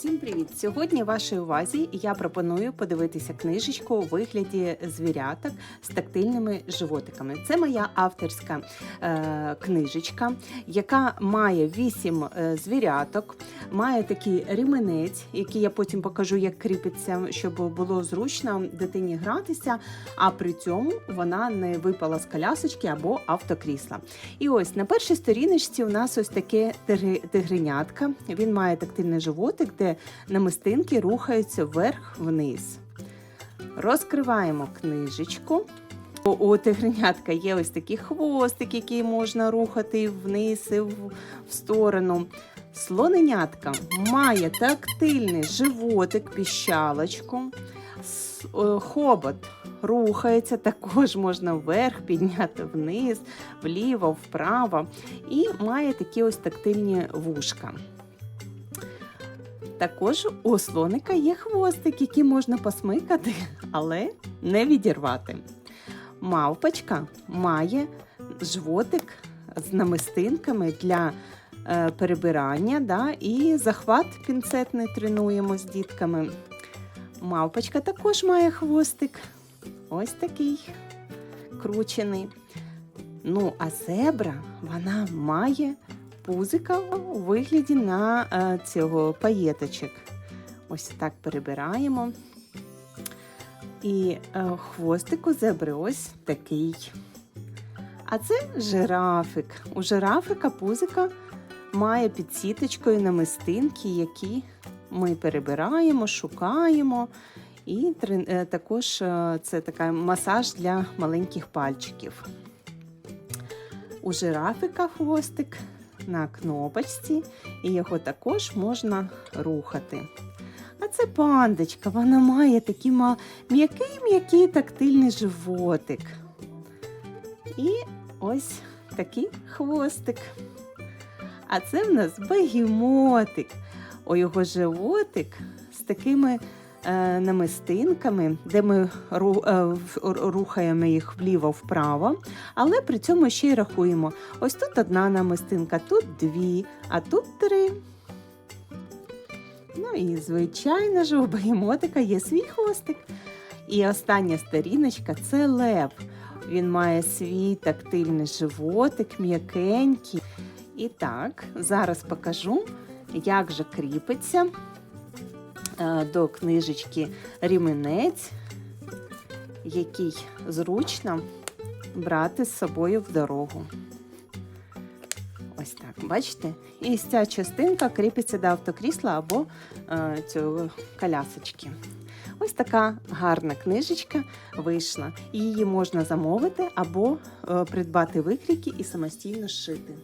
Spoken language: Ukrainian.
Всім привіт! Сьогодні вашій увазі я пропоную подивитися книжечку у вигляді звіряток з тактильними животиками. Це моя авторська е, книжечка, яка має вісім е, звіряток, має такий ремінець, який я потім покажу, як кріпиться, щоб було зручно дитині гратися, а при цьому вона не випала з колясочки або автокрісла. І ось на першій сторіночці у нас ось таке тигри- тигренятка. Він має тактильний животик, де намистинки рухаються вверх-вниз. Розкриваємо книжечку. У- тигренятка є ось такий хвостик, який можна рухати вниз і в, в сторону. Слоненятка має тактильний животик, піщалочку. Хобот рухається, також можна вверх підняти вниз, вліво, вправо. І має такі ось тактильні вушка. Також у слоника є хвостик, який можна посмикати, але не відірвати. Мавпочка має животик з намистинками для е, перебирання да, і захват пінцетний тренуємо з дітками. Мавпочка також має хвостик. Ось такий кручений. Ну, а зебра вона має пузика у вигляді на е, цього паєточок. Ось так перебираємо. І е, хвостик зебри ось такий. А це жирафик. У жирафика пузика має під сіточкою намистинки, які ми перебираємо, шукаємо. І е, також це така масаж для маленьких пальчиків. У жирафика хвостик на кнопочці, і його також можна рухати. А це пандочка, вона має такий м'який-м'який тактильний животик. І ось такий хвостик. А це в нас бегемотик. У його животик з такими намистинками, де ми е, рухаємо їх вліво-вправо, але при цьому ще й рахуємо. Ось тут одна намистинка, тут дві, а тут три. Ну і звичайно ж, у бегемотика є свій хвостик. І остання сторіночка це лев. Він має свій тактильний животик, м'якенький. І так, зараз покажу, як же кріпиться е, до книжечки ріменець, який зручно брати з собою в дорогу. Ось так, бачите? І ця частинка кріпиться до автокрісла або е, цього колясочки. Ось така гарна книжечка вийшла. Її можна замовити або е, придбати викрійки і самостійно шити.